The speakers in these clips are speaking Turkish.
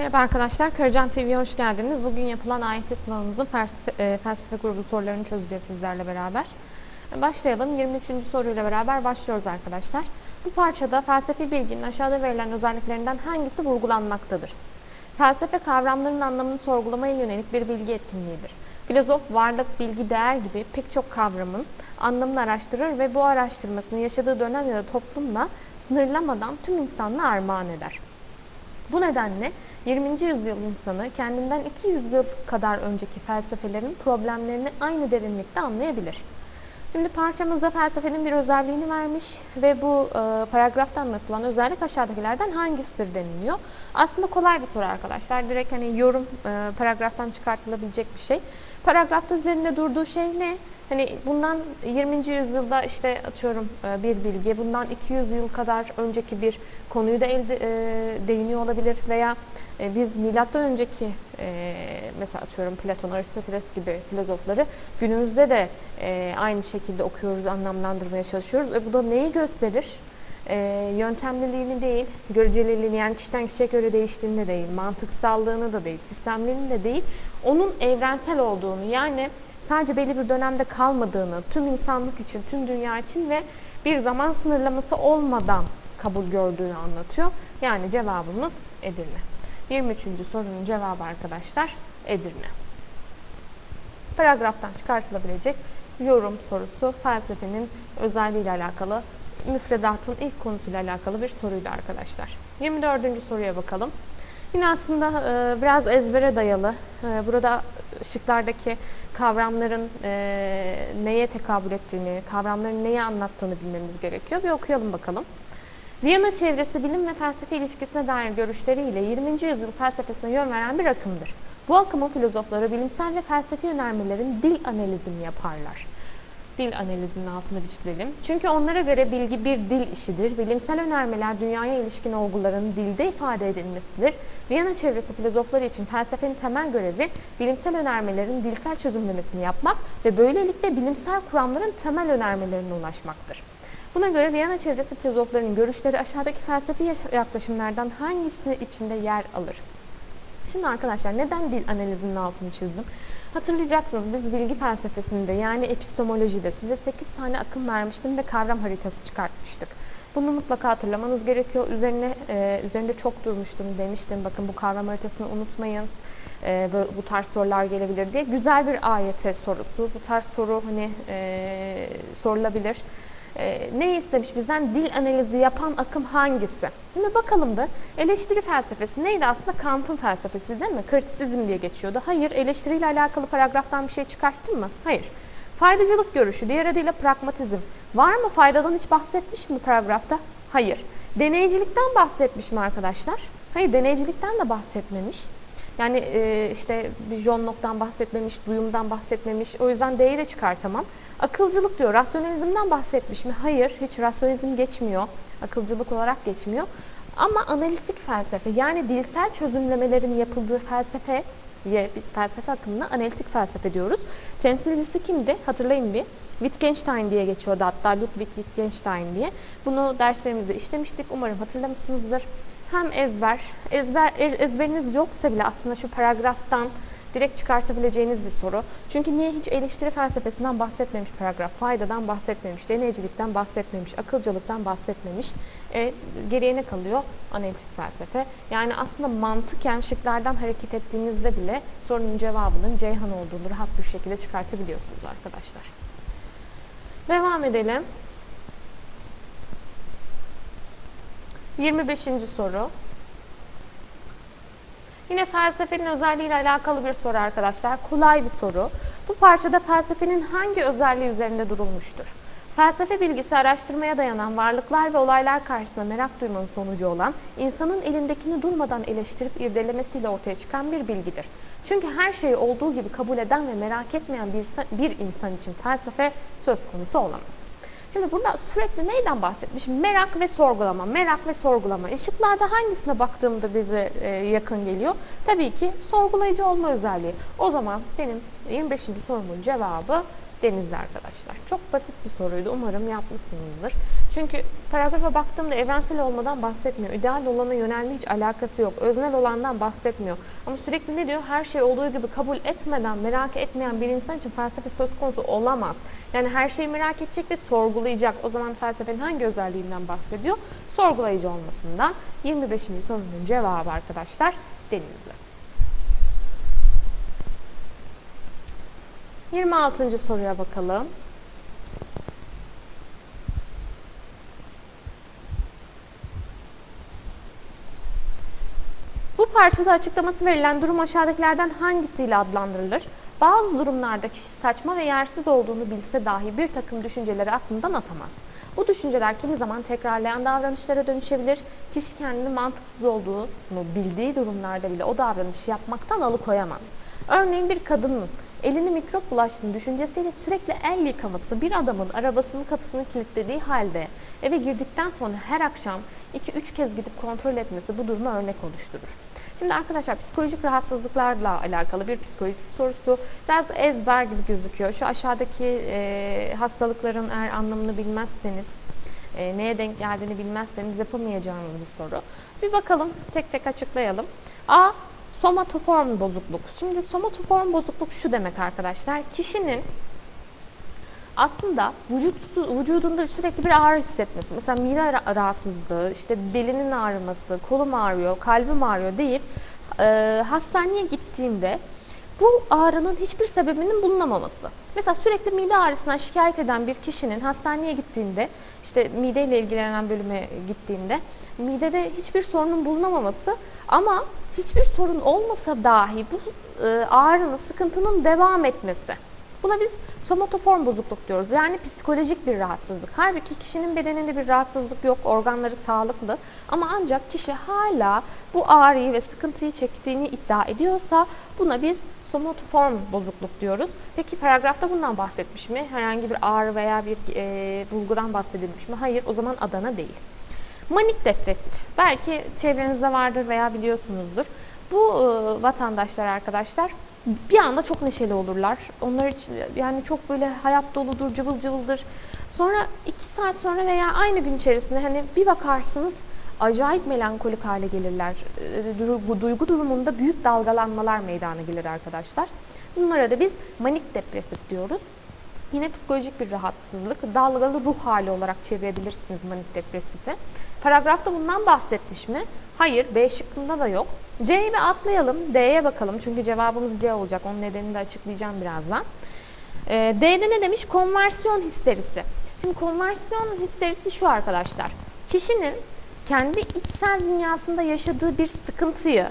Merhaba arkadaşlar, Karacan TV'ye hoş geldiniz. Bugün yapılan AYT sınavımızın felsefe, e, felsefe grubu sorularını çözeceğiz sizlerle beraber. Başlayalım. 23. soruyla beraber başlıyoruz arkadaşlar. Bu parçada felsefi bilginin aşağıda verilen özelliklerinden hangisi vurgulanmaktadır? Felsefe kavramların anlamını sorgulamaya yönelik bir bilgi etkinliğidir. Filozof varlık, bilgi, değer gibi pek çok kavramın anlamını araştırır ve bu araştırmasını yaşadığı dönem ya da toplumla sınırlamadan tüm insanlığa armağan eder. Bu nedenle 20. yüzyıl insanı kendinden 200 yıl kadar önceki felsefelerin problemlerini aynı derinlikte anlayabilir. Şimdi parçamızda felsefenin bir özelliğini vermiş ve bu e, paragrafta anlatılan özellik aşağıdakilerden hangisidir deniliyor. Aslında kolay bir soru arkadaşlar. Direkt hani yorum e, paragraftan çıkartılabilecek bir şey. Paragrafta üzerinde durduğu şey ne? Hani bundan 20. yüzyılda işte atıyorum e, bir bilgi, bundan 200 yıl kadar önceki bir konuyu da elde, e, değiniyor olabilir veya e, biz milattan önceki e, mesela atıyorum Platon, Aristoteles gibi filozofları günümüzde de e, aynı şekilde okuyoruz, anlamlandırmaya çalışıyoruz. E, bu da neyi gösterir? E, yöntemliliğini değil, göreceliliğini yani kişiden kişiye göre değiştiğini de değil, mantıksallığını da değil, sistemlerini de değil, onun evrensel olduğunu yani sadece belli bir dönemde kalmadığını, tüm insanlık için, tüm dünya için ve bir zaman sınırlaması olmadan kabul gördüğünü anlatıyor. Yani cevabımız Edirne. 23. sorunun cevabı arkadaşlar Edirne. Paragraftan çıkartılabilecek yorum sorusu felsefenin özelliğiyle alakalı, müfredatın ilk konusuyla alakalı bir soruydu arkadaşlar. 24. soruya bakalım. Yine aslında e, biraz ezbere dayalı. E, burada şıklardaki kavramların e, neye tekabül ettiğini, kavramların neyi anlattığını bilmemiz gerekiyor. Bir okuyalım bakalım. Viyana çevresi bilim ve felsefe ilişkisine dair görüşleriyle 20. yüzyıl felsefesine yön veren bir akımdır. Bu akımın filozofları bilimsel ve felsefi önermelerin dil analizini yaparlar. Dil analizinin altını bir çizelim. Çünkü onlara göre bilgi bir dil işidir. Bilimsel önermeler dünyaya ilişkin olguların dilde ifade edilmesidir. Viyana çevresi filozofları için felsefenin temel görevi bilimsel önermelerin dilsel çözümlemesini yapmak ve böylelikle bilimsel kuramların temel önermelerine ulaşmaktır. Buna göre Viyana çevresi filozoflarının görüşleri aşağıdaki felsefi yaklaşımlardan hangisi içinde yer alır? Şimdi arkadaşlar neden dil analizinin altını çizdim? Hatırlayacaksınız biz bilgi felsefesinde yani epistemolojide size 8 tane akım vermiştim ve kavram haritası çıkartmıştık. Bunu mutlaka hatırlamanız gerekiyor. Üzerine e, üzerinde çok durmuştum demiştim. Bakın bu kavram haritasını unutmayın. E, böyle, bu tarz sorular gelebilir diye. Güzel bir AYT sorusu. Bu tarz soru hani e, sorulabilir. E, ne istemiş bizden? Dil analizi yapan akım hangisi? Şimdi bakalım da eleştiri felsefesi neydi aslında? Kant'ın felsefesi değil mi? Kritisizm diye geçiyordu. Hayır. Eleştiriyle alakalı paragraftan bir şey çıkarttın mı? Hayır. Faydacılık görüşü, diğer adıyla pragmatizm. Var mı? Faydadan hiç bahsetmiş mi paragrafta? Hayır. Deneycilikten bahsetmiş mi arkadaşlar? Hayır, deneycilikten de bahsetmemiş. Yani e, işte bir John Locke'dan bahsetmemiş, duyumdan bahsetmemiş. O yüzden D'yi de çıkartamam. Akılcılık diyor. Rasyonalizmden bahsetmiş mi? Hayır. Hiç rasyonalizm geçmiyor. Akılcılık olarak geçmiyor. Ama analitik felsefe yani dilsel çözümlemelerin yapıldığı felsefe biz felsefe akımına analitik felsefe diyoruz. Temsilcisi kimdi? Hatırlayın bir. Wittgenstein diye geçiyordu hatta Ludwig Wittgenstein diye. Bunu derslerimizde işlemiştik. Umarım hatırlamışsınızdır. Hem ezber, ezber ezberiniz yoksa bile aslında şu paragraftan direkt çıkartabileceğiniz bir soru. Çünkü niye hiç eleştiri felsefesinden bahsetmemiş paragraf, faydadan bahsetmemiş, deneycilikten bahsetmemiş, akılcılıktan bahsetmemiş. E, geriye ne kalıyor? Analitik felsefe. Yani aslında mantıken şıklardan hareket ettiğinizde bile sorunun cevabının Ceyhan olduğunu rahat bir şekilde çıkartabiliyorsunuz arkadaşlar. Devam edelim. 25. soru. Yine felsefenin özelliğiyle alakalı bir soru arkadaşlar. Kolay bir soru. Bu parçada felsefenin hangi özelliği üzerinde durulmuştur? Felsefe bilgisi araştırmaya dayanan varlıklar ve olaylar karşısında merak duymanın sonucu olan, insanın elindekini durmadan eleştirip irdelemesiyle ortaya çıkan bir bilgidir. Çünkü her şeyi olduğu gibi kabul eden ve merak etmeyen bir, insan için felsefe söz konusu olamaz. Şimdi burada sürekli neyden bahsetmiş? Merak ve sorgulama, merak ve sorgulama. Işıklarda hangisine baktığımda bize e, yakın geliyor? Tabii ki sorgulayıcı olma özelliği. O zaman benim 25. sorumun cevabı Denizli arkadaşlar. Çok basit bir soruydu. Umarım yapmışsınızdır. Çünkü paragrafa baktığımda evrensel olmadan bahsetmiyor. İdeal olana yönelme hiç alakası yok. Öznel olandan bahsetmiyor. Ama sürekli ne diyor? Her şey olduğu gibi kabul etmeden, merak etmeyen bir insan için felsefe söz konusu olamaz. Yani her şeyi merak edecek ve sorgulayacak. O zaman felsefenin hangi özelliğinden bahsediyor? Sorgulayıcı olmasından. 25. sorunun cevabı arkadaşlar Denizli. 26. soruya bakalım. Bu parçada açıklaması verilen durum aşağıdakilerden hangisiyle adlandırılır? Bazı durumlarda kişi saçma ve yersiz olduğunu bilse dahi bir takım düşünceleri aklından atamaz. Bu düşünceler kimi zaman tekrarlayan davranışlara dönüşebilir. Kişi kendini mantıksız olduğunu bildiği durumlarda bile o davranışı yapmaktan alıkoyamaz. Örneğin bir kadının elini mikrop bulaştığını düşüncesiyle sürekli el yıkaması bir adamın arabasının kapısını kilitlediği halde eve girdikten sonra her akşam 2-3 kez gidip kontrol etmesi bu duruma örnek oluşturur. Şimdi arkadaşlar psikolojik rahatsızlıklarla alakalı bir psikoloji sorusu biraz ezber gibi gözüküyor. Şu aşağıdaki e, hastalıkların eğer anlamını bilmezseniz e, neye denk geldiğini bilmezseniz yapamayacağınız bir soru. Bir bakalım tek tek açıklayalım. A. Somatoform bozukluk. Şimdi somatoform bozukluk şu demek arkadaşlar. Kişinin aslında vücut, vücudunda sürekli bir ağrı hissetmesi. Mesela mide rahatsızlığı, işte belinin ağrıması, kolum ağrıyor, kalbim ağrıyor deyip e, hastaneye gittiğinde bu ağrının hiçbir sebebinin bulunamaması. Mesela sürekli mide ağrısından şikayet eden bir kişinin hastaneye gittiğinde, işte mideyle ilgilenen bölüme gittiğinde midede hiçbir sorunun bulunamaması ama hiçbir sorun olmasa dahi bu e, ağrının, sıkıntının devam etmesi. Buna biz somatoform bozukluk diyoruz. Yani psikolojik bir rahatsızlık. Halbuki kişinin bedeninde bir rahatsızlık yok, organları sağlıklı ama ancak kişi hala bu ağrıyı ve sıkıntıyı çektiğini iddia ediyorsa buna biz somatoform bozukluk diyoruz. Peki paragrafta bundan bahsetmiş mi? Herhangi bir ağrı veya bir e, bulgudan bahsedilmiş mi? Hayır, o zaman Adana değil. Manik depresif. Belki çevrenizde vardır veya biliyorsunuzdur. Bu e, vatandaşlar arkadaşlar bir anda çok neşeli olurlar. Onlar için yani çok böyle hayat doludur, cıvıl cıvıldır. Sonra iki saat sonra veya aynı gün içerisinde hani bir bakarsınız acayip melankolik hale gelirler. Bu duygu durumunda büyük dalgalanmalar meydana gelir arkadaşlar. Bunlara da biz manik depresif diyoruz. Yine psikolojik bir rahatsızlık, dalgalı ruh hali olarak çevirebilirsiniz manik depresifi. Paragrafta bundan bahsetmiş mi? Hayır, B şıkkında da yok. C'yi bir atlayalım, D'ye bakalım çünkü cevabımız C olacak. Onun nedenini de açıklayacağım birazdan. Ee, D'de ne demiş? Konversiyon histerisi. Şimdi konversiyon histerisi şu arkadaşlar. Kişinin kendi içsel dünyasında yaşadığı bir sıkıntıyı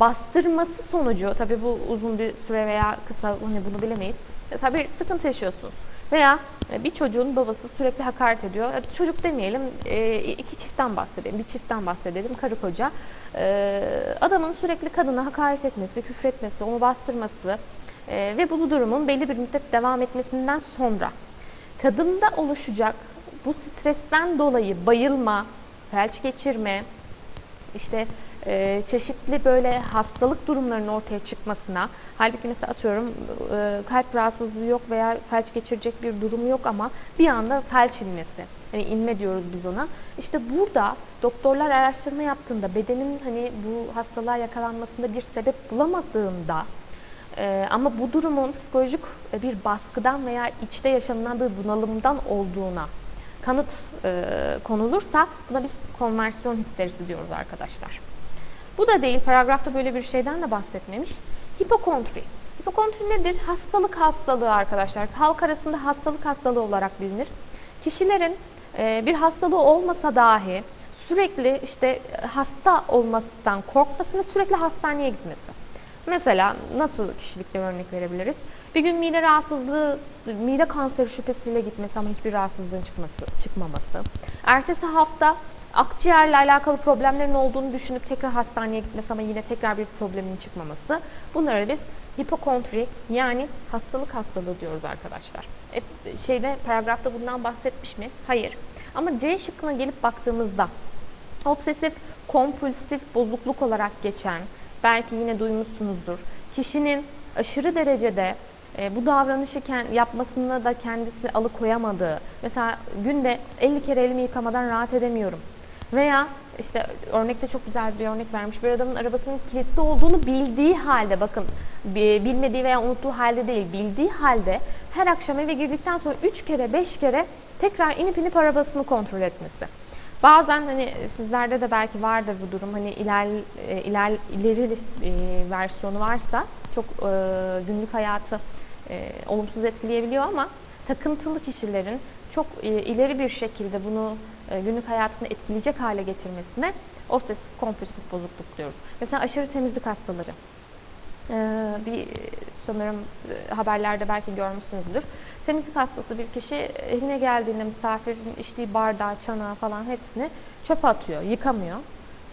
bastırması sonucu, tabii bu uzun bir süre veya kısa hani bunu bilemeyiz. Mesela bir sıkıntı yaşıyorsunuz veya e, bir çocuğun babası sürekli hakaret ediyor. Çocuk demeyelim, e, iki çiftten bahsedelim, bir çiftten bahsedelim, karı koca. E, adamın sürekli kadına hakaret etmesi, küfretmesi, onu bastırması ve bu durumun belli bir müddet devam etmesinden sonra kadında oluşacak bu stresten dolayı bayılma, felç geçirme, işte e, çeşitli böyle hastalık durumlarının ortaya çıkmasına, halbuki mesela atıyorum e, kalp rahatsızlığı yok veya felç geçirecek bir durum yok ama bir anda felç inmesi. Hani inme diyoruz biz ona. İşte burada doktorlar araştırma yaptığında bedenin hani bu hastalığa yakalanmasında bir sebep bulamadığında ee, ama bu durumun psikolojik bir baskıdan veya içte yaşanılan bir bunalımdan olduğuna kanıt e, konulursa buna biz konversiyon histerisi diyoruz arkadaşlar. Bu da değil, paragrafta böyle bir şeyden de bahsetmemiş. Hipokontri. Hipokontri nedir? Hastalık hastalığı arkadaşlar. Halk arasında hastalık hastalığı olarak bilinir. Kişilerin e, bir hastalığı olmasa dahi sürekli işte hasta olmasından korkması ve sürekli hastaneye gitmesi. Mesela nasıl kişilikle örnek verebiliriz? Bir gün mide rahatsızlığı, mide kanseri şüphesiyle gitmesi ama hiçbir rahatsızlığın çıkması, çıkmaması. Ertesi hafta akciğerle alakalı problemlerin olduğunu düşünüp tekrar hastaneye gitmesi ama yine tekrar bir problemin çıkmaması. Bunları biz hipokontri yani hastalık hastalığı diyoruz arkadaşlar. E, şeyde paragrafta bundan bahsetmiş mi? Hayır. Ama C şıkkına gelip baktığımızda obsesif kompulsif bozukluk olarak geçen belki yine duymuşsunuzdur. Kişinin aşırı derecede e, bu davranışı ken- yapmasını da kendisi alıkoyamadığı, mesela günde 50 kere elimi yıkamadan rahat edemiyorum. Veya işte örnekte çok güzel bir örnek vermiş. Bir adamın arabasının kilitli olduğunu bildiği halde bakın bi- bilmediği veya unuttuğu halde değil bildiği halde her akşam eve girdikten sonra 3 kere 5 kere tekrar inip inip arabasını kontrol etmesi. Bazen hani sizlerde de belki vardır bu durum. Hani iler, iler ileri e, versiyonu varsa çok e, günlük hayatı e, olumsuz etkileyebiliyor ama takıntılı kişilerin çok e, ileri bir şekilde bunu günlük hayatını etkileyecek hale getirmesine obsesif kompulsif bozukluk diyoruz. Mesela aşırı temizlik hastaları. Ee, bir sanırım e, haberlerde belki görmüşsünüzdür. Temizlik hastası bir kişi evine geldiğinde misafirin içtiği bardağı, çanağı falan hepsini çöpe atıyor, yıkamıyor.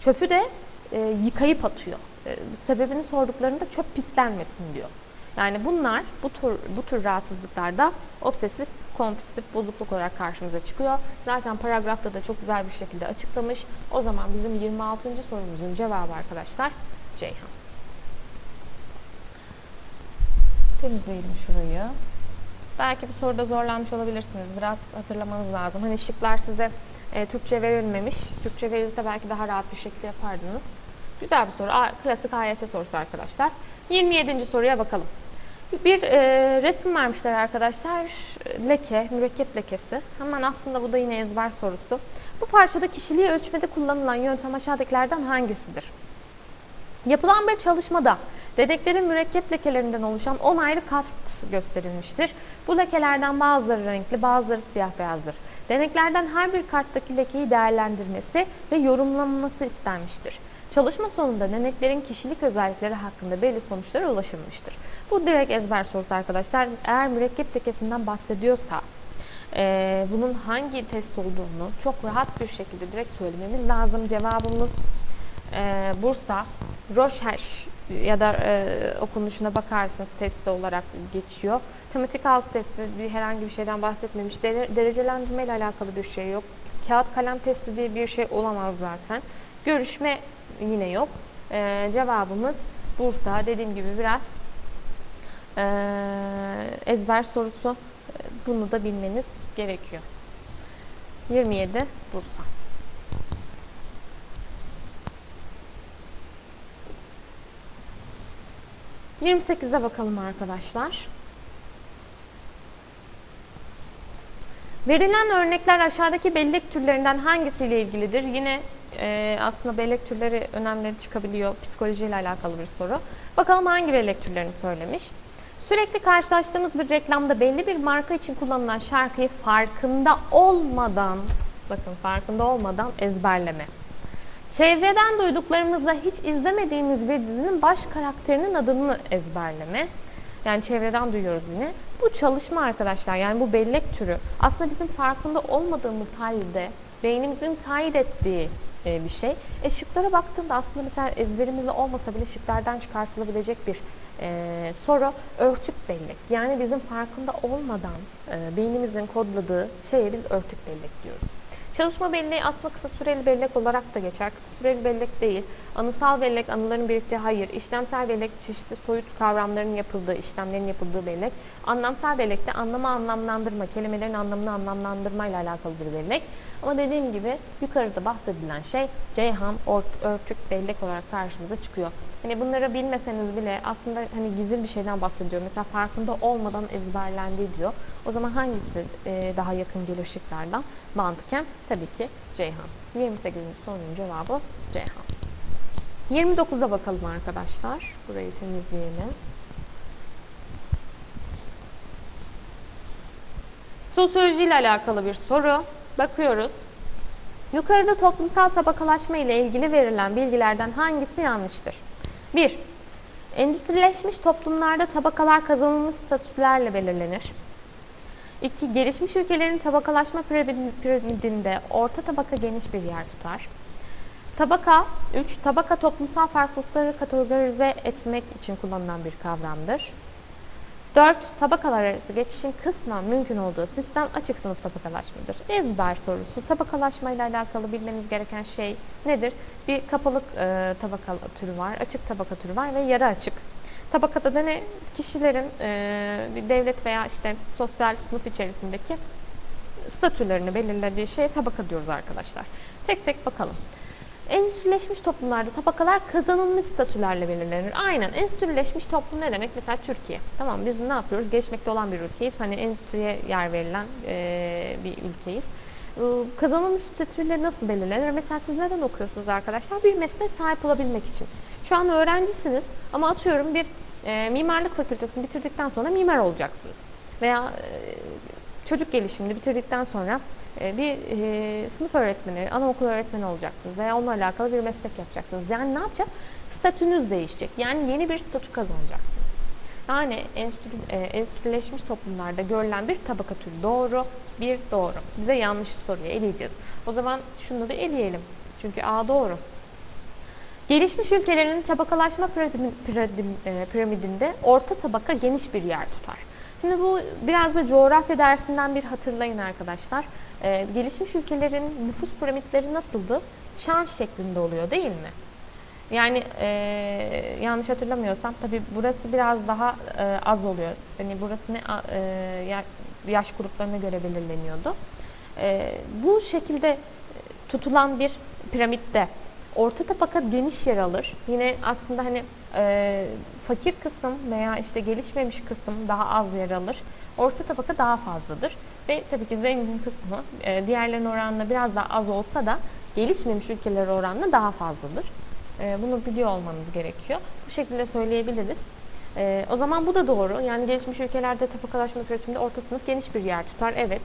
Çöpü de e, yıkayıp atıyor. E, sebebini sorduklarında çöp pislenmesin diyor. Yani bunlar bu tür bu tür rahatsızlıklarda obsesif kompulsif bozukluk olarak karşımıza çıkıyor. Zaten paragrafta da çok güzel bir şekilde açıklamış. O zaman bizim 26. sorumuzun cevabı arkadaşlar Ceyhan. Temizleyelim şurayı. Belki bu soruda zorlanmış olabilirsiniz. Biraz hatırlamanız lazım. Hani şıklar size e, Türkçe verilmemiş. Türkçe verilse belki daha rahat bir şekilde yapardınız. Güzel bir soru. A, klasik AYT sorusu arkadaşlar. 27. soruya bakalım. Bir e, resim vermişler arkadaşlar. Leke, mürekkep lekesi. Hemen aslında bu da yine ezber sorusu. Bu parçada kişiliği ölçmede kullanılan yöntem aşağıdakilerden hangisidir? Yapılan bir çalışmada dedeklerin mürekkep lekelerinden oluşan 10 ayrı kat gösterilmiştir. Bu lekelerden bazıları renkli, bazıları siyah beyazdır. Deneklerden her bir karttaki lekeyi değerlendirmesi ve yorumlanması istenmiştir. Çalışma sonunda deneklerin kişilik özellikleri hakkında belli sonuçlara ulaşılmıştır. Bu direkt ezber sorusu arkadaşlar. Eğer mürekkep lekesinden bahsediyorsa e, bunun hangi test olduğunu çok rahat bir şekilde direkt söylememiz lazım. Cevabımız e, Bursa, Rocher ya da e, okunuşuna bakarsınız testi olarak geçiyor. Tematik halk testi bir herhangi bir şeyden bahsetmemiş. Dere- derecelendirme ile alakalı bir şey yok. Kağıt kalem testi diye bir şey olamaz zaten. Görüşme yine yok. E, cevabımız Bursa. Dediğim gibi biraz e, ezber sorusu. Bunu da bilmeniz gerekiyor. 27 Bursa. ...28'e bakalım arkadaşlar. Verilen örnekler aşağıdaki bellek türlerinden hangisiyle ilgilidir? Yine e, aslında bellek türleri önemli çıkabiliyor. Psikolojiyle alakalı bir soru. Bakalım hangi bellek türlerini söylemiş. Sürekli karşılaştığımız bir reklamda belli bir marka için kullanılan şarkıyı farkında olmadan, bakın farkında olmadan ezberleme. Çevreden duyduklarımızla hiç izlemediğimiz bir dizinin baş karakterinin adını ezberleme. Yani çevreden duyuyoruz yine. Bu çalışma arkadaşlar yani bu bellek türü aslında bizim farkında olmadığımız halde beynimizin kaydettiği bir şey. E şıklara baktığımda aslında mesela ezberimizde olmasa bile şıklardan çıkartılabilecek bir e, soru örtük bellek. Yani bizim farkında olmadan e, beynimizin kodladığı şeye biz örtük bellek diyoruz. Çalışma belleği aslında kısa süreli bellek olarak da geçer. Kısa süreli bellek değil. Anısal bellek, anıların biriktiği hayır. İşlemsel bellek çeşitli soyut kavramların yapıldığı, işlemlerin yapıldığı bellek. Anlamsal bellek de anlama anlamlandırma, kelimelerin anlamını anlamlandırma ile alakalı bir bellek. Ama dediğim gibi yukarıda bahsedilen şey Ceyhan örtük bellek olarak karşımıza çıkıyor. Hani bunları bilmeseniz bile aslında hani gizli bir şeyden bahsediyor. Mesela farkında olmadan ezberlendi diyor. O zaman hangisi e, daha yakın gelir şıklardan? Mantıken tabii ki Ceyhan. 28. sorunun cevabı Ceyhan. 29'a bakalım arkadaşlar. Burayı temizleyelim. Sosyoloji ile alakalı bir soru. Bakıyoruz. Yukarıda toplumsal tabakalaşma ile ilgili verilen bilgilerden hangisi yanlıştır? 1. Endüstrileşmiş toplumlarda tabakalar kazanılmış statülerle belirlenir. 2. Gelişmiş ülkelerin tabakalaşma piramidinde orta tabaka geniş bir yer tutar. Tabaka 3. Tabaka toplumsal farklılıkları kategorize etmek için kullanılan bir kavramdır. 4. Tabakalar arası geçişin kısmen mümkün olduğu sistem açık sınıf tabakalaşmadır. Ezber sorusu. Tabakalaşma ile alakalı bilmeniz gereken şey nedir? Bir kapalı e, tabaka türü var, açık tabaka türü var ve yarı açık. Tabakada da ne? Kişilerin e, devlet veya işte sosyal sınıf içerisindeki statülerini belirlediği şeye tabaka diyoruz arkadaşlar. Tek tek bakalım. Endüstrileşmiş toplumlarda tabakalar kazanılmış statülerle belirlenir. Aynen endüstrileşmiş toplum ne demek? Mesela Türkiye. Tamam biz ne yapıyoruz? Gelişmekte olan bir ülkeyiz. Hani endüstriye yer verilen e, bir ülkeyiz. Kazanılmış statüleri nasıl belirlenir? Mesela siz neden okuyorsunuz arkadaşlar? Bir mesleğe sahip olabilmek için. Şu an öğrencisiniz ama atıyorum bir e, mimarlık fakültesini bitirdikten sonra mimar olacaksınız. Veya e, çocuk gelişimini bitirdikten sonra bir e, sınıf öğretmeni, anaokul öğretmeni olacaksınız veya onunla alakalı bir meslek yapacaksınız. Yani ne yapacak? Statünüz değişecek. Yani yeni bir statü kazanacaksınız. Yani enstitü, e, enstitüleşmiş toplumlarda görülen bir tabaka türü doğru, bir doğru. Bize yanlış soruyu eleyeceğiz. O zaman şunu bir eleyelim. Çünkü A doğru. Gelişmiş ülkelerin tabakalaşma e, piramidinde orta tabaka geniş bir yer tutar. Şimdi bu biraz da coğrafya dersinden bir hatırlayın arkadaşlar. Ee, gelişmiş ülkelerin nüfus piramitleri nasıldı? Çan şeklinde oluyor değil mi? Yani e, yanlış hatırlamıyorsam tabi burası biraz daha e, az oluyor. Hani burası ne e, ya- yaş gruplarına göre belirleniyordu. E, bu şekilde tutulan bir piramitte orta tabaka geniş yer alır. Yine aslında hani e, fakir kısım veya işte gelişmemiş kısım daha az yer alır. Orta tabaka daha fazladır. Ve tabii ki zengin kısmı e, diğerlerine oranla biraz daha az olsa da gelişmemiş ülkeler oranla daha fazladır. E, bunu biliyor olmanız gerekiyor. Bu şekilde söyleyebiliriz. E, o zaman bu da doğru. Yani gelişmiş ülkelerde tabakalaşma üretiminde orta sınıf geniş bir yer tutar. Evet.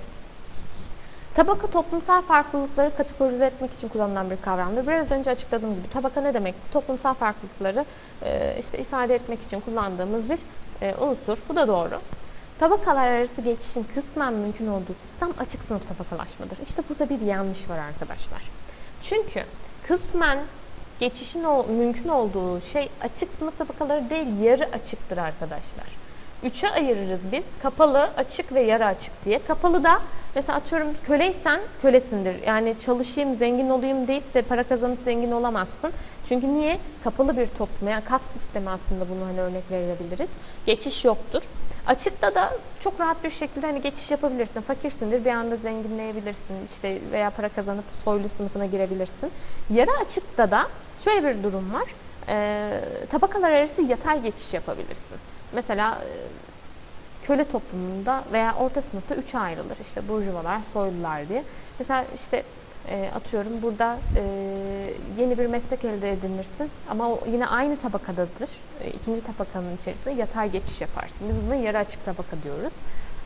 Tabaka toplumsal farklılıkları kategorize etmek için kullanılan bir kavramdır. Biraz önce açıkladığım gibi tabaka ne demek? Toplumsal farklılıkları e, işte ifade etmek için kullandığımız bir e, unsur. Bu da doğru. Tabakalar arası geçişin kısmen mümkün olduğu sistem açık sınıf tabakalaşmadır. İşte burada bir yanlış var arkadaşlar. Çünkü kısmen geçişin o, mümkün olduğu şey açık sınıf tabakaları değil, yarı açıktır arkadaşlar. Üçe ayırırız biz. Kapalı, açık ve yarı açık diye. Kapalı da mesela atıyorum köleysen kölesindir. Yani çalışayım, zengin olayım deyip de para kazanıp zengin olamazsın. Çünkü niye? Kapalı bir toplum. Yani kas sistemi aslında bunu hani örnek verebiliriz. Geçiş yoktur. Açıkta da çok rahat bir şekilde hani geçiş yapabilirsin. Fakirsindir bir anda zenginleyebilirsin. işte veya para kazanıp soylu sınıfına girebilirsin. Yarı açıkta da şöyle bir durum var. Ee, tabakalar arası yatay geçiş yapabilirsin. Mesela e, köle toplumunda veya orta sınıfta üçe ayrılır. İşte burjuvalar, soylular diye. Mesela işte e, atıyorum burada e, yeni bir meslek elde edinirsin ama o yine aynı tabakadadır. E, ikinci tabakanın içerisinde yatay geçiş yaparsın. Biz buna yarı açık tabaka diyoruz.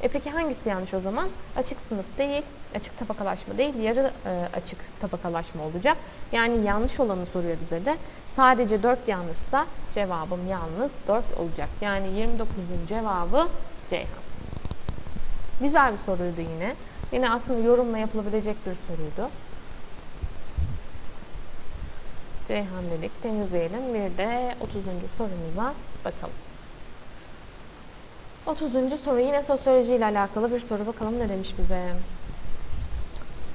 E peki hangisi yanlış o zaman? Açık sınıf değil, açık tabakalaşma değil, yarı e, açık tabakalaşma olacak. Yani yanlış olanı soruyor bize de. Sadece 4 yanlışsa cevabım yalnız 4 olacak. Yani 29'un cevabı Ceyhan. Güzel bir soruydu yine. Yine aslında yorumla yapılabilecek bir soruydu. Ceyhan dedik. Temizleyelim. Bir de 30. sorumuza bakalım. 30. soru yine sosyoloji ile alakalı bir soru. Bakalım ne demiş bize.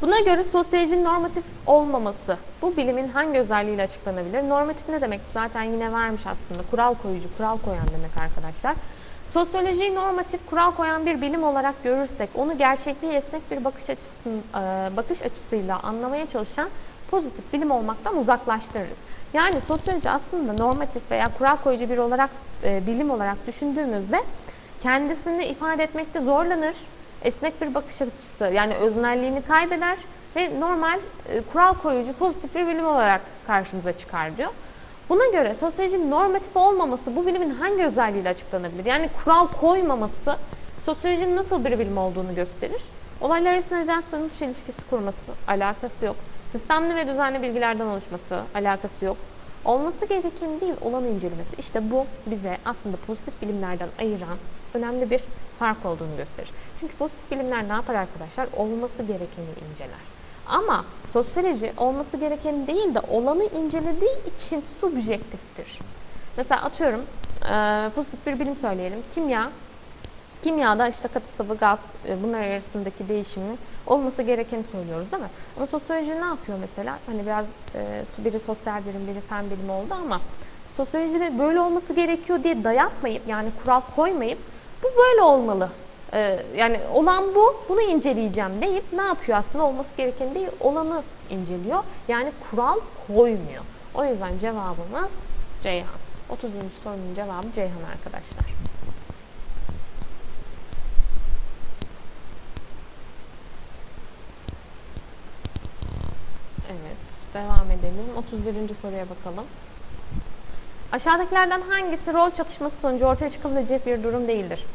Buna göre sosyolojinin normatif olmaması bu bilimin hangi özelliğiyle açıklanabilir? Normatif ne demek? Zaten yine vermiş aslında. Kural koyucu, kural koyan demek arkadaşlar. Sosyolojiyi normatif, kural koyan bir bilim olarak görürsek, onu gerçekliği esnek bir bakış açısın, bakış açısıyla anlamaya çalışan pozitif bilim olmaktan uzaklaştırırız. Yani sosyoloji aslında normatif veya kural koyucu bir olarak e, bilim olarak düşündüğümüzde kendisini ifade etmekte zorlanır. Esnek bir bakış açısı yani öznelliğini kaybeder ve normal e, kural koyucu pozitif bir bilim olarak karşımıza çıkar diyor. Buna göre sosyolojinin normatif olmaması bu bilimin hangi özelliğiyle açıklanabilir? Yani kural koymaması sosyolojinin nasıl bir bilim olduğunu gösterir. Olaylar arasında neden sonuç ilişkisi kurması alakası yok. Sistemli ve düzenli bilgilerden oluşması alakası yok. Olması gereken değil, olan incelemesi. İşte bu bize aslında pozitif bilimlerden ayıran önemli bir fark olduğunu gösterir. Çünkü pozitif bilimler ne yapar arkadaşlar? Olması gerekeni inceler. Ama sosyoloji olması gerekeni değil de olanı incelediği için subjektiftir. Mesela atıyorum e, pozitif bir bilim söyleyelim. Kimya, kimyada işte katı sıvı, gaz e, bunlar arasındaki değişimi olması gerekeni söylüyoruz değil mi? Ama sosyoloji ne yapıyor mesela? Hani biraz e, biri sosyal bilim, biri fen bilimi oldu ama Sosyolojide böyle olması gerekiyor diye dayatmayıp yani kural koymayıp bu böyle olmalı. Ee, yani olan bu, bunu inceleyeceğim deyip ne yapıyor aslında olması gereken değil olanı inceliyor. Yani kural koymuyor. O yüzden cevabımız Ceyhan. 30. sorunun cevabı Ceyhan arkadaşlar. Evet, devam edelim. 31. soruya bakalım. Aşağıdakilerden hangisi rol çatışması sonucu ortaya çıkabilecek bir durum değildir?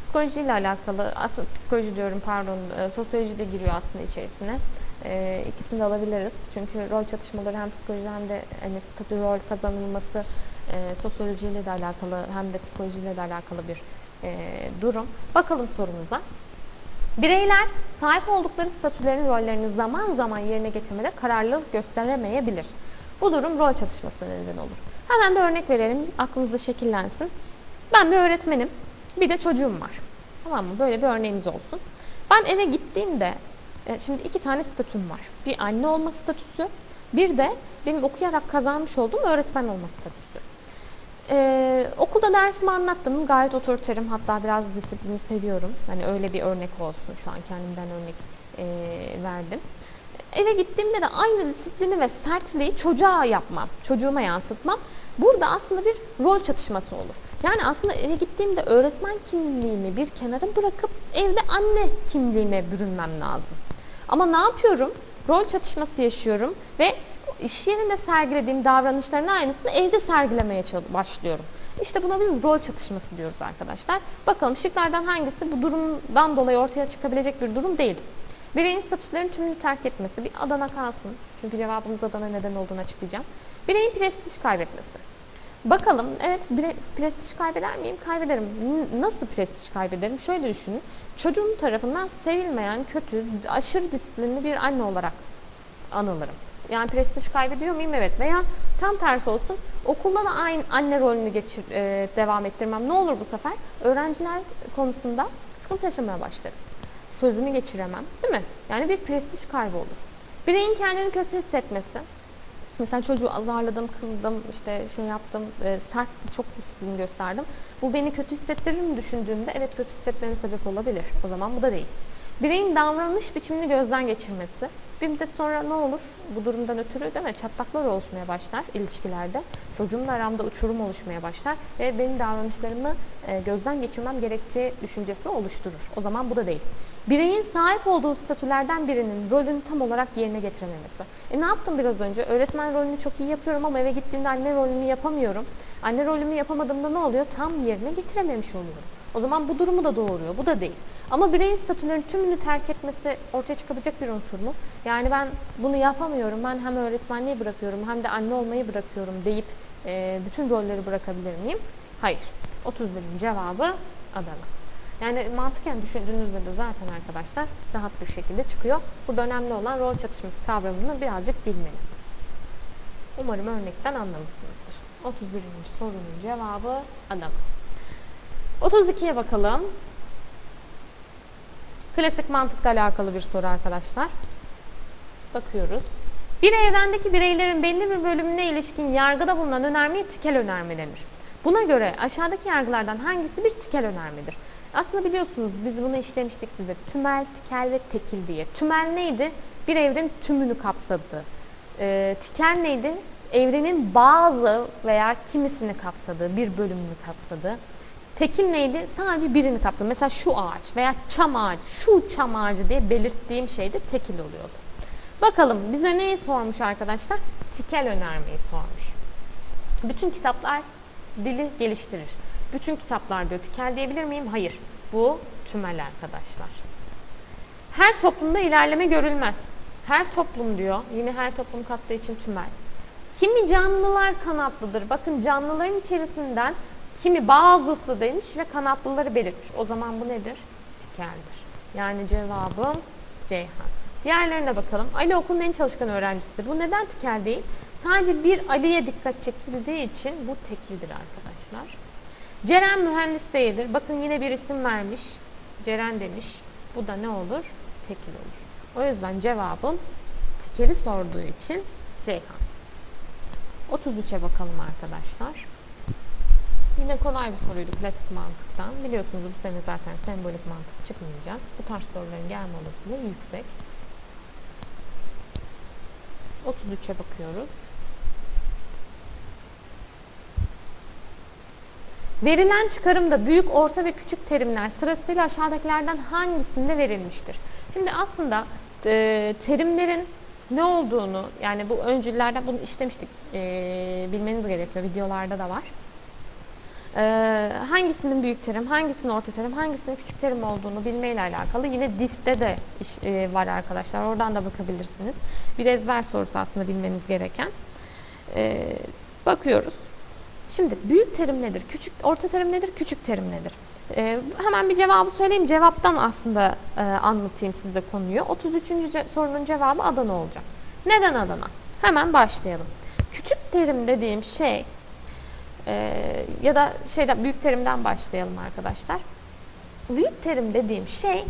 Psikoloji ile alakalı, aslında psikoloji diyorum pardon, e, sosyoloji de giriyor aslında içerisine. E, ikisini de alabiliriz. Çünkü rol çatışmaları hem psikoloji hem de hani statü rol kazanılması e, sosyolojiyle de alakalı hem de psikolojiyle de alakalı bir e, durum. Bakalım sorumuza. Bireyler sahip oldukları statülerin rollerini zaman zaman yerine getirmede kararlılık gösteremeyebilir. Bu durum rol çatışmasına neden olur. Hemen bir örnek verelim, aklınızda şekillensin. Ben bir öğretmenim, bir de çocuğum var. Tamam mı? Böyle bir örneğimiz olsun. Ben eve gittiğimde, e, şimdi iki tane statüm var. Bir anne olma statüsü, bir de benim okuyarak kazanmış olduğum öğretmen olma statüsü. Ee, okulda dersimi anlattım. Gayet otoriterim. Hatta biraz disiplini seviyorum. Hani öyle bir örnek olsun. Şu an kendimden örnek e, verdim. Eve gittiğimde de aynı disiplini ve sertliği çocuğa yapmam. Çocuğuma yansıtmam. Burada aslında bir rol çatışması olur. Yani aslında eve gittiğimde öğretmen kimliğimi bir kenara bırakıp evde anne kimliğime bürünmem lazım. Ama ne yapıyorum? Rol çatışması yaşıyorum ve iş yerinde sergilediğim davranışların aynısını evde sergilemeye başlıyorum. İşte buna biz rol çatışması diyoruz arkadaşlar. Bakalım şıklardan hangisi bu durumdan dolayı ortaya çıkabilecek bir durum değil. Bireyin statülerin tümünü terk etmesi, bir Adana kalsın. Çünkü cevabımız Adana neden olduğunu açıklayacağım. Bireyin prestij kaybetmesi. Bakalım, evet prestij kaybeder miyim? Kaybederim. Nasıl prestij kaybederim? Şöyle düşünün. Çocuğum tarafından sevilmeyen, kötü, aşırı disiplinli bir anne olarak anılırım. Yani prestij kaybediyor muyum? Evet. Veya tam tersi olsun. Okulda da aynı anne rolünü geçir, e, devam ettirmem. Ne olur bu sefer? Öğrenciler konusunda sıkıntı yaşamaya başlarım. Sözümü geçiremem. Değil mi? Yani bir prestij kaybı olur. Bireyin kendini kötü hissetmesi. Mesela çocuğu azarladım, kızdım, işte şey yaptım, e, sert çok disiplin gösterdim. Bu beni kötü hissettirir mi düşündüğümde evet kötü hissetmeme sebep olabilir. O zaman bu da değil. Bireyin davranış biçimini gözden geçirmesi. Bir müddet sonra ne olur? Bu durumdan ötürü değil mi? Çatlaklar oluşmaya başlar ilişkilerde. Çocuğumla aramda uçurum oluşmaya başlar ve benim davranışlarımı e, gözden geçirmem gerekeceği düşüncesini oluşturur. O zaman bu da değil. Bireyin sahip olduğu statülerden birinin rolünü tam olarak yerine getirememesi. E ne yaptım biraz önce? Öğretmen rolünü çok iyi yapıyorum ama eve gittiğimde anne rolünü yapamıyorum. Anne rolümü yapamadığımda ne oluyor? Tam yerine getirememiş oluyorum. O zaman bu durumu da doğuruyor. Bu da değil. Ama bireyin statülerin tümünü terk etmesi ortaya çıkabilecek bir unsur mu? Yani ben bunu yapamıyorum, ben hem öğretmenliği bırakıyorum hem de anne olmayı bırakıyorum deyip e, bütün rolleri bırakabilir miyim? Hayır. 31'in cevabı Adana. Yani mantıken düşündüğünüzde de zaten arkadaşlar rahat bir şekilde çıkıyor. Burada önemli olan rol çatışması kavramını birazcık bilmeniz. Umarım örnekten anlamışsınızdır. 31. sorunun cevabı Adana. 32'ye bakalım. Klasik mantıkla alakalı bir soru arkadaşlar. Bakıyoruz. Bir evrendeki bireylerin belli bir bölümüne ilişkin yargıda bulunan önermeye tikel önerme denir. Buna göre aşağıdaki yargılardan hangisi bir tikel önermedir? Aslında biliyorsunuz biz bunu işlemiştik size. Tümel, tikel ve tekil diye. Tümel neydi? Bir evrenin tümünü kapsadı. Ee, tikel neydi? Evrenin bazı veya kimisini kapsadığı, bir bölümünü kapsadığı. Tekil neydi? Sadece birini kapsadı. Mesela şu ağaç veya çam ağacı, şu çam ağacı diye belirttiğim şey de tekil oluyordu. Bakalım bize neyi sormuş arkadaşlar? Tikel önermeyi sormuş. Bütün kitaplar dili geliştirir. Bütün kitaplar diyor tikel diyebilir miyim? Hayır. Bu tümel arkadaşlar. Her toplumda ilerleme görülmez. Her toplum diyor. Yine her toplum kattığı için tümel. Kimi canlılar kanatlıdır. Bakın canlıların içerisinden kimi bazısı demiş ve kanatlıları belirtmiş. O zaman bu nedir? Tikeldir. Yani cevabım Ceyhan. Diğerlerine bakalım. Ali okulun en çalışkan öğrencisidir. Bu neden tikel değil? Sadece bir Ali'ye dikkat çekildiği için bu tekildir arkadaşlar. Ceren mühendis değildir. Bakın yine bir isim vermiş. Ceren demiş. Bu da ne olur? Tekil olur. O yüzden cevabım tikeli sorduğu için Ceyhan. 33'e bakalım arkadaşlar. Yine kolay bir soruydu klasik mantıktan. Biliyorsunuz bu sene zaten sembolik mantık çıkmayacak. Bu tarz soruların gelme olasılığı yüksek. 33'e bakıyoruz. Verilen çıkarımda büyük, orta ve küçük terimler sırasıyla aşağıdakilerden hangisinde verilmiştir? Şimdi aslında e, terimlerin ne olduğunu yani bu öncüllerden bunu işlemiştik. E, bilmeniz gerekiyor. Videolarda da var. E, hangisinin büyük terim, hangisinin orta terim, hangisinin küçük terim olduğunu bilmeyle alakalı yine DIF'te de iş, e, var arkadaşlar. Oradan da bakabilirsiniz. Bir ezber sorusu aslında bilmeniz gereken. E, bakıyoruz. Şimdi büyük terim nedir? Küçük, orta terim nedir? Küçük terim nedir? Ee, hemen bir cevabı söyleyeyim. Cevaptan aslında e, anlatayım size konuyu. 33. Ce- sorunun cevabı Adana olacak. Neden Adana? Hemen başlayalım. Küçük terim dediğim şey e, ya da şeyden büyük terimden başlayalım arkadaşlar. Büyük terim dediğim şey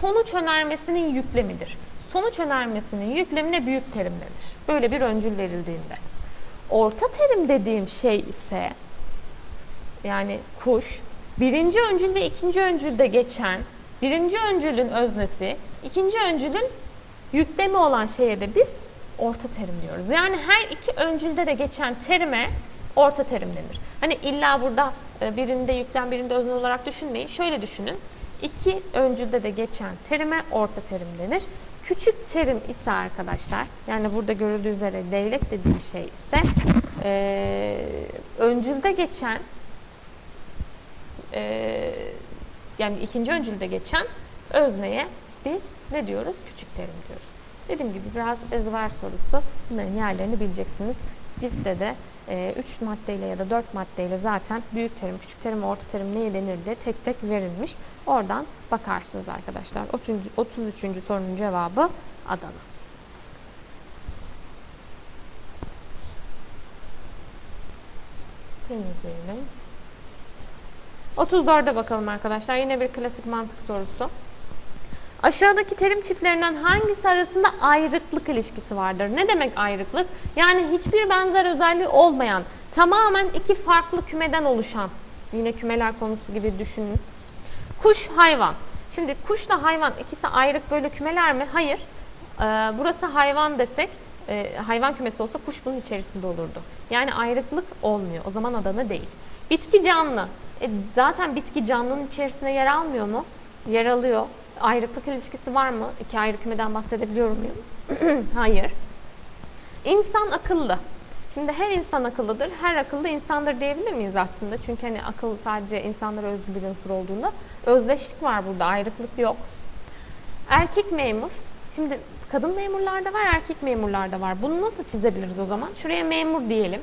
sonuç önermesinin yüklemidir. Sonuç önermesinin yüklemine büyük terim denir. Böyle bir öncül verildiğinde. Orta terim dediğim şey ise yani kuş birinci öncül ve ikinci öncülde geçen birinci öncülün öznesi, ikinci öncülün yüklemi olan şeye de biz orta terim diyoruz. Yani her iki öncülde de geçen terime orta terim denir. Hani illa burada e, birinde yüklem birinde özne olarak düşünmeyin. Şöyle düşünün. İki öncülde de geçen terime orta terim denir. Küçük terim ise arkadaşlar, yani burada görüldüğü üzere devlet dediğim şey ise e, öncülde geçen e, yani ikinci öncülde geçen özneye biz ne diyoruz? Küçük terim diyoruz. Dediğim gibi biraz ezber sorusu. Bunların yerlerini bileceksiniz. CIF'te de 3 maddeyle ya da 4 maddeyle zaten büyük terim, küçük terim, orta terim neye denir diye tek tek verilmiş. Oradan bakarsınız arkadaşlar. 33. sorunun cevabı Adana. Temizleyelim. 34'e bakalım arkadaşlar. Yine bir klasik mantık sorusu. Aşağıdaki terim çiftlerinden hangisi arasında ayrıklık ilişkisi vardır? Ne demek ayrıklık? Yani hiçbir benzer özelliği olmayan, tamamen iki farklı kümeden oluşan, yine kümeler konusu gibi düşünün. Kuş, hayvan. Şimdi kuşla hayvan ikisi ayrık böyle kümeler mi? Hayır. Ee, burası hayvan desek, e, hayvan kümesi olsa kuş bunun içerisinde olurdu. Yani ayrıklık olmuyor. O zaman Adana değil. Bitki canlı. E, zaten bitki canlının içerisinde yer almıyor mu? Yer alıyor. Ayrıklık ilişkisi var mı? İki ayrı kümeden bahsedebiliyor muyum? Hayır. İnsan akıllı. Şimdi her insan akıllıdır, her akıllı insandır diyebilir miyiz aslında? Çünkü hani akıl sadece insanlara özgü bir unsur olduğunda özdeşlik var burada, ayrıklık yok. Erkek memur. Şimdi kadın memurlarda var, erkek memurlarda var. Bunu nasıl çizebiliriz o zaman? Şuraya memur diyelim.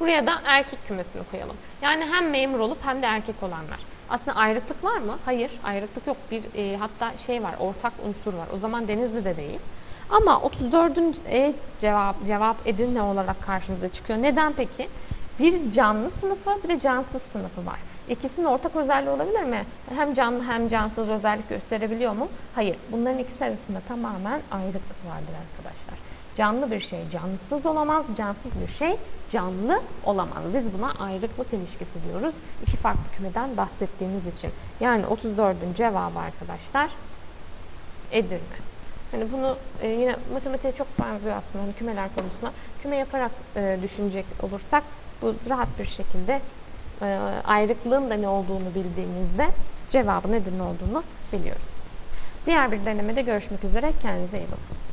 Buraya da erkek kümesini koyalım. Yani hem memur olup hem de erkek olanlar. Aslında ayrıklık var mı? Hayır, ayrıklık yok. Bir e, hatta şey var, ortak unsur var. O zaman Denizli de değil. Ama 34. E cevap cevap Edirne olarak karşımıza çıkıyor. Neden peki? Bir canlı sınıfı, bir de cansız sınıfı var. İkisinin ortak özelliği olabilir mi? Hem canlı hem cansız özellik gösterebiliyor mu? Hayır. Bunların ikisi arasında tamamen ayrıklık vardır arkadaşlar. Canlı bir şey cansız olamaz, cansız bir şey canlı olamaz. Biz buna ayrıklık ilişkisi diyoruz. İki farklı kümeden bahsettiğimiz için. Yani 34'ün cevabı arkadaşlar Edirne. Hani bunu e, yine matematiğe çok benziyor aslında hani kümeler konusuna. Küme yaparak e, düşünecek olursak bu rahat bir şekilde e, ayrıklığın da ne olduğunu bildiğimizde cevabın Edirne olduğunu biliyoruz. Diğer bir denemede görüşmek üzere. Kendinize iyi bakın.